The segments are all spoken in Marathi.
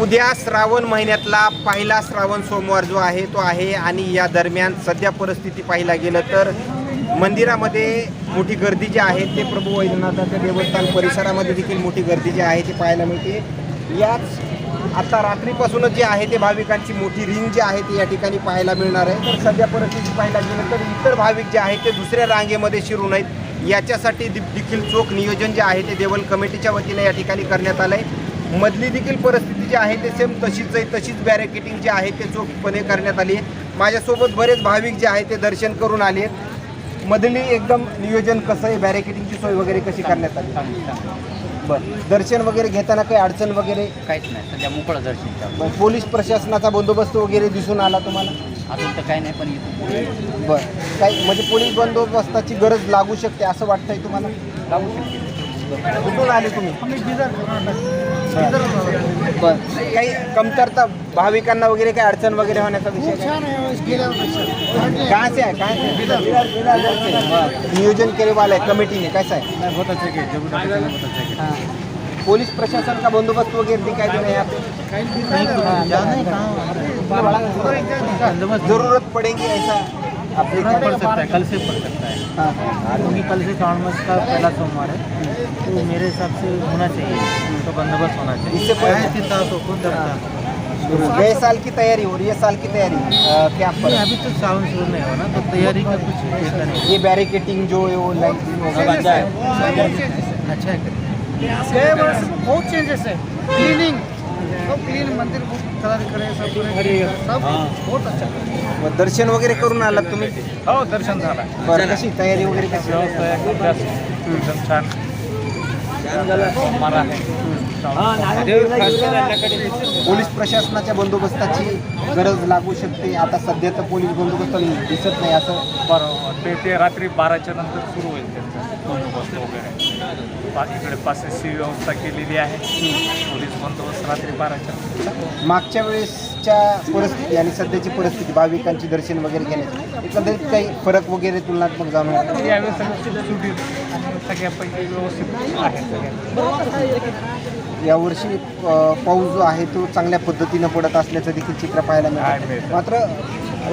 उद्या श्रावण महिन्यातला पहिला श्रावण सोमवार जो आहे तो आहे आणि या दरम्यान सध्या परिस्थिती पाहायला गेलं तर मंदिरामध्ये मोठी गर्दी जी आहे ते प्रभू वैद्यनाथाच्या देवस्थान परिसरामध्ये देखील मोठी गर्दी जी आहे ती पाहायला मिळते. याच आता रात्रीपासूनच जे आहे ते भाविकांची मोठी रिंग जी आहे ती या ठिकाणी पाहायला मिळणार आहे. तर सध्या परिस्थिती पाहायला गेलं तर इतर भाविक जे आहेत ते दुसऱ्या रांगेमध्ये शिरू नयेत. याच्यासाठी देखील चोख नियोजन जे आहे ते देवल कमिटीच्या वतीने या ठिकाणी करण्यात आलं आहे मधली देखील परिस्थिती जी आहे ते सेम तशीच आहे तशीच बॅरिकेटिंग जी आहे ते चोखपणे करण्यात आली आहे. माझ्यासोबत बरेच भाविक जे आहे ते दर्शन करून आले मधली एकदम नियोजन कसं आहे बॅरिकेटिंगची सोय वगैरे कशी करण्यात आली? बरं. दर्शन वगैरे घेताना काही अडचण वगैरे? काहीच नाही सध्या मोकळं दर्शन बरं, पोलीस प्रशासनाचा बंदोबस्त वगैरे दिसून आला तुम्हाला? अजून तर काही नाही पण इथून पुढे बरं. काही म्हणजे पोलीस बंदोबस्ताची गरज लागू शकते असं वाटतंय तुम्हाला? लागू शकते. कुठून आले तुम्ही? बरं. काही कमतरता भाविकांना वगैरे काही अडचण वगैरे होण्याचा विषय काय? कहाँ से आहे? काय नियोजन केले वाला है कमिटी ने कैसा है बहुत अच्छा किया जब बहुत अच्छा किया हाँ। पुलिस प्रशासन का बंदोबस्त वगैरह दिखाई दे रहा है. जरूरत पड़ेगी ऐसा आपने नहीं पड़ सकता है कल से पड़ सकता है। हाँ। क्योंकि कल से श्रावण मास का पहला सोमवार है तो मेरे हिसाब से होना चाहिए तो बंदोबस्त होना चाहिए। इससे पहले- गए साल की तैयारी हो रही है साल की तैयारी क्या पर अभी तो श्रावण शुरू नहीं हुआ ना तो तैयारी का कुछ ऐसा नहीं। ये बैरिकेटिंग जो है वो लाइटिंग वगैरह अच्छा है अच्छा। है। गए वर्ष बहुत चेंजेस है। क्लीनिंग सब क्लीन मंदिर कलर करे सब पूरे सब बहुत अच्छा. दर्शन वगैरे करून आलात तुम्ही? हो दर्शन झाला. बरं. कशी तयारी वगैरे कशी? व्यवस्था एकदम जास्त. एकदम छान. मला पोलीस प्रशासनाच्या बंदोबस्ताची गरज लागू शकते. आता सध्या तर पोलीस बंदोबस्त दिसत नाही असं. बरोबर. ते ते रात्री बाराच्या नंतर सुरू होईल त्यांचा बंदोबस्त वगैरे. पा इकडे पासेसची व्यवस्था केलेली आहे. पोलीस बंदोबस्त रात्री बाराच्या मागच्या वेळेसच्या परिस्थिती आणि सध्याची परिस्थिती भाविकांची दर्शन वगैरे घेण्याची एकंदरीत काही फरक वगैरे तुलनात्मक जाणून यावेळेस आणि सगळ्यापैकी व्यवस्थित आहे सगळ्या. यावर्षी पाऊस जो आहे तो चांगल्या पद्धतीनं पडत असल्याचं देखील चित्र पाहायला मिळतं. मात्र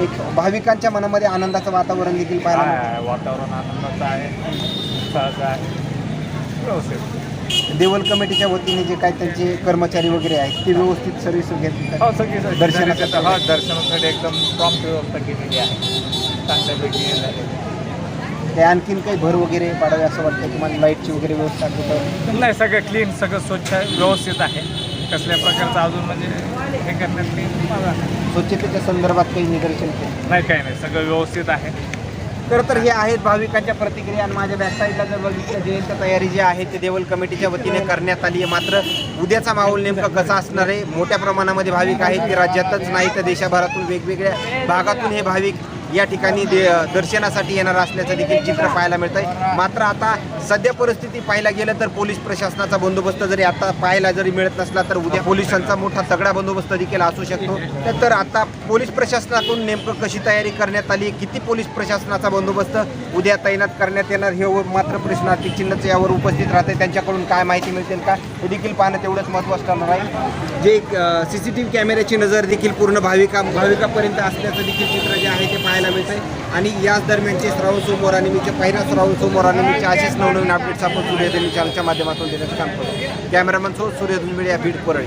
एक भाविकांच्या मनामध्ये आनंदाचं वातावरण देखील पाहायला वातावरण आनंदाचं आहे. उत्साहाचं आहे. व्यवस्थित देवल कमिटीच्या वतीने जे काही त्यांचे कर्मचारी वगैरे आहेत ते व्यवस्थित सर्व्हिस घेत हो सगळी सगळी. दर्शनासाठी. दर्शनासाठी हा दर्शनासाठी एकदम प्रॉम्प्ट व्यवस्था केलेली आहे. चांगल्यापैकी हे झालेलं आहे. ते आणखीन काही भर वगैरे पाडावे असं वाटतं तुम्हाला? लाईटची वगैरे व्यवस्था कुठं? नाही सगळं क्लीन सगळं स्वच्छ आहे, व्यवस्थित आहे. कसल्या प्रकारचं अजून म्हणजे हे करण्यात काही मला स्वच्छतेच्या संदर्भात काही निदर्शन केलं? नाही काही नाही. सगळं व्यवस्थित आहे. खरं तर हे आहेत भाविकांच्या प्रतिक्रिया आणि माझ्या बॅकसाईडला जर बघितलं जयंत तयारी जी आहे ते देवल कमिटीच्या वतीने करण्यात आली आहे. मात्र उद्याचा माहोल नेमका कसा असणार आहे? मोठ्या प्रमाणामध्ये भाविक आहेत ते राज्यातच नाही तर देशभरातून वेगवेगळ्या भागातून हे भाविक या ठिकाणी दे दर्शनासाठी येणार असल्याचं देखील चित्र पाहायला मिळत आहे मात्र आता सध्या परिस्थिती पाहायला गेलं तर पोलीस प्रशासनाचा बंदोबस्त जरी आता पाहायला जरी मिळत नसला तर उद्या पोलिसांचा मोठा तगडा बंदोबस्त देखील असू शकतो. तर- आता पोलीस प्रशासनाकडून नेमकं कशी तयारी करण्यात आली? किती पोलीस प्रशासनाचा बंदोबस्त उद्या तैनात करण्यात येणार? हे मात्र प्रश्नार्थी चिन्हच यावर उपस्थित राहते त्यांच्याकडून काय माहिती मिळतील का? हे देखील पाहणं तेवढंच महत्त्वाचं ठरणार आहे. जे सी सी टी व्ही कॅमेऱ्याची नजर देखील पूर्ण भाविका भाविकापर्यंत असल्याचं देखील चित्र जे आहे ते पाहायला पाहायला मिळते आणि याच दरम्यानचे श्रावण सोमवारानिमित्त पहिल्या श्रावण सोमवारानिमित्त असेच नवनवीन अपडेट्स आपण सूर्यदेवी चॅनलच्या माध्यमातून देण्याचं काम करतो. कॅमेरामन सो सूर्यधन मीडिया बीड परळी